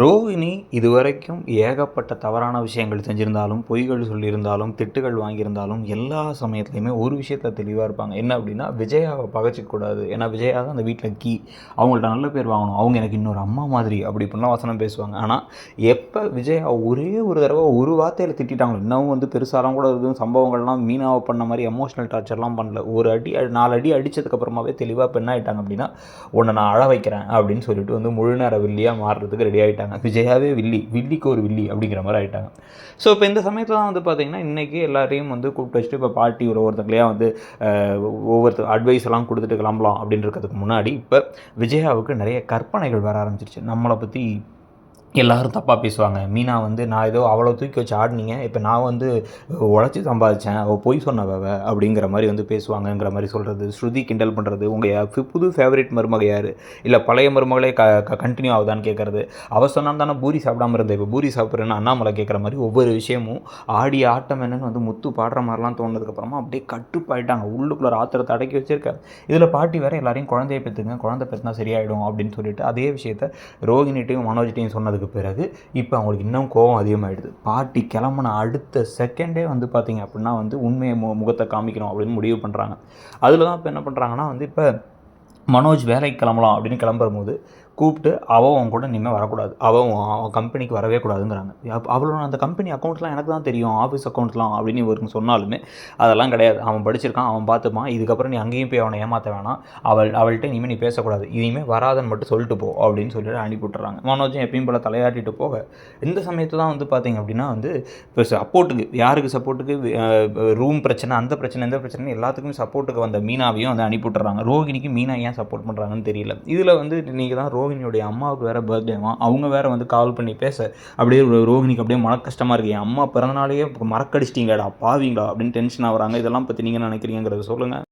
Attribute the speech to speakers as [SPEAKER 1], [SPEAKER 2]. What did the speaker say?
[SPEAKER 1] ரோகிணி இதுவரைக்கும் ஏகப்பட்ட தவறான விஷயங்கள் செஞ்சிருந்தாலும் பொய்கள் சொல்லியிருந்தாலும் திட்டுகள் வாங்கியிருந்தாலும் எல்லா சமயத்துலையுமே ஒரு விஷயத்த தெளிவாக இருப்பாங்க. என்ன அப்படின்னா விஜயாவை பகச்சிக்கூடாது ஏன்னா விஜயா தான் அந்த வீட்டில் கீ. அவங்கள்ட்ட நல்ல பேர் வாங்கணும். அவங்க எனக்கு இன்னொரு அம்மா மாதிரி அப்படி இப்படிலாம் வசனம் பேசுவாங்க. ஆனால் எப்போ விஜயா ஒரே ஒரு தடவை ஒரு வார்த்தையில் திட்டாங்களோ இன்னமும் வந்து பெருசாலாம் கூட எதுவும் சம்பவங்கள்லாம் மீனாவை பண்ண மாதிரி எமோஷனல் டார்ச்சர்லாம் பண்ணல. ஒரு அடி நாலு அடி அடித்ததுக்கப்புறமாவே தெளிவாக பெண்ணாயிட்டாங்க அப்படின்னா உன்னை நான் அழ வைக்கிறேன் அப்படின்னு சொல்லிட்டு வந்து முழு நேர வில்லியாக மாறுறதுக்கு ரெடி ஆகிட்டாங்க விஜயாவே வில்லி வில்லிக்கு ஒரு வில்லி அப்படிங்கிற மாதிரி ஆகிட்டாங்க ஸோ இப்போ இந்த சமயத்தில் தான் வந்து பார்த்திங்கன்னா இன்றைக்கி எல்லாரையும் வந்து கூப்பிட்டு வச்சுட்டு இப்போ பார்ட்டி ஒரு ஒவ்வொருத்தங்களையாக வந்து ஒவ்வொருத்த ஒவ்வொருத்தர் அட்வைஸ் எல்லாம் கொடுத்துட்டு கிளம்பலாம் அப்படின்றதுக்கு முன்னாடி இப்போ விஜயாவுக்கு நிறைய கற்பனைகள் வர ஆரம்பிச்சிருச்சு. நம்மளை பற்றி எல்லாரும் தப்பாக பேசுவாங்க. மீனா வந்து நான் ஏதோ அவ்வளோ தூக்கி வச்சு ஆடினீங்க. இப்போ நான் வந்து உழைச்சி சம்பாதிச்சேன். அவள் பொய் சொன்னவ அப்படிங்கிற மாதிரி வந்து பேசுவாங்கங்கிற மாதிரி சொல்கிறது ஸ்ருதி கிண்டல் பண்ணுறது உங்கள் புது ஃபேவரேட் மருமக யார்? இல்லை பழைய மருமகளே க கண்டினியூ ஆகுதான்னு கேட்குறது அவள் சொன்னால் தானே பூரி சாப்பிடாம இருந்தேன். இப்போ பூரி சாப்பிட்றேன்னு அண்ணாமலை கேட்குற மாதிரி ஒவ்வொரு விஷயமும் ஆடி ஆட்டம் என்னென்னு வந்து முத்து பாடுற மாதிரிலாம் தோணுனதுக்கப்புறமா அப்படியே கட்டுப்பாயிட்டாங்க. உள்ளுக்குள்ள ஆத்திரத்தை அடக்கி வச்சுருக்காரு இதில் பாட்டி வேறு எல்லாரையும் குழந்தைய பெற்றுங்க குழந்தை பெற்றுனா சரியாயிடும் அப்படின்னு சொல்லிட்டு அதே விஷயத்த ரோகிணிட்டையும் மனோஜ்ட்டையும் சொன்னதுக்கு பிறகு இப்போ அவங்களுக்கு இன்னும் கோவம் அதிகமாகிடுது பாட்டி கிளம்புன அடுத்த செகண்டே வந்து பார்த்தீங்க அப்படின்னா வந்து உண்மையை மு முகத்தை காமிக்கணும் அப்படின்னு முடிவு பண்ணுறாங்க அதில் தான் இப்போ என்ன பண்ணுறாங்கன்னா வந்து இப்போ மனோஜ் வேலைக்கு கிளம்பலாம் அப்படின்னு கிளம்பும்போது கூப்பிட்டு அவள் அவன் கூட இனிமேல் வரக்கூடாது. அவள் அவன் கம்பெனிக்கு வரவே கூடாதுங்கிறாங்க. அவளோட அந்த கம்பெனி அக்கௌண்ட்லாம் எனக்கு தான் தெரியும். ஆஃபீஸ் அக்கௌண்ட்லாம் அப்படின்னு இவருக்கு சொன்னாலுமே அதெல்லாம் கிடையாது. அவன் படிச்சிருக்கான் அவன் பார்த்துப்பான் இதுக்கப்புறம் நீ அங்கேயும் போய் அவனை ஏமாற்ற வேணாம். அவள் அவள்கிட்ட இனிமேல் நீ பேசக்கூடாது. இனிமேல் வராதன்னு மட்டும் சொல்லிட்டு போ அப்படின்னு சொல்லிட்டு அனுப்பி விட்டுறாங்க. மனோஜும் எப்பயும் போல் தலையாட்டிட்டு போக இந்த சமயத்தில் தான் வந்து பார்த்தீங்க அப்படின்னா வந்து இப்போ சப்போர்ட்டுக்கு யாருக்கு சப்போர்ட்டுக்கு ரூம் பிரச்சனை அந்த பிரச்சனை இந்த பிரச்சனை எல்லாத்துக்குமே சப்போர்ட்டுக்கு வந்த மீனாவையும் வந்து அனுப்பி விட்டுறாங்க. ரோகிணிக்கு மீனா ஏன் சப்போர்ட் பண்ணுறாங்கன்னு தெரியல. இதில் வந்து நீங்கள் தான் ரோ ரோகிணியோடைய அம்மாவுக்கு வேறு பர்த்டேவா அவங்க வேறு வந்து கால் பண்ணி பேச. அப்படியே ரோஹினிக்கு அப்படியே மன கஷ்டமாக இருக்கு. என் அம்மா பிறந்தனாலேயே மறக்கடிச்சிட்டீங்கடா பாவீங்களா? அப்படின்னு டென்ஷன் ஆகுறாங்க. இதெல்லாம் பற்றி நீங்கள் நினைக்கிறீங்கிறத சொல்லுங்கள்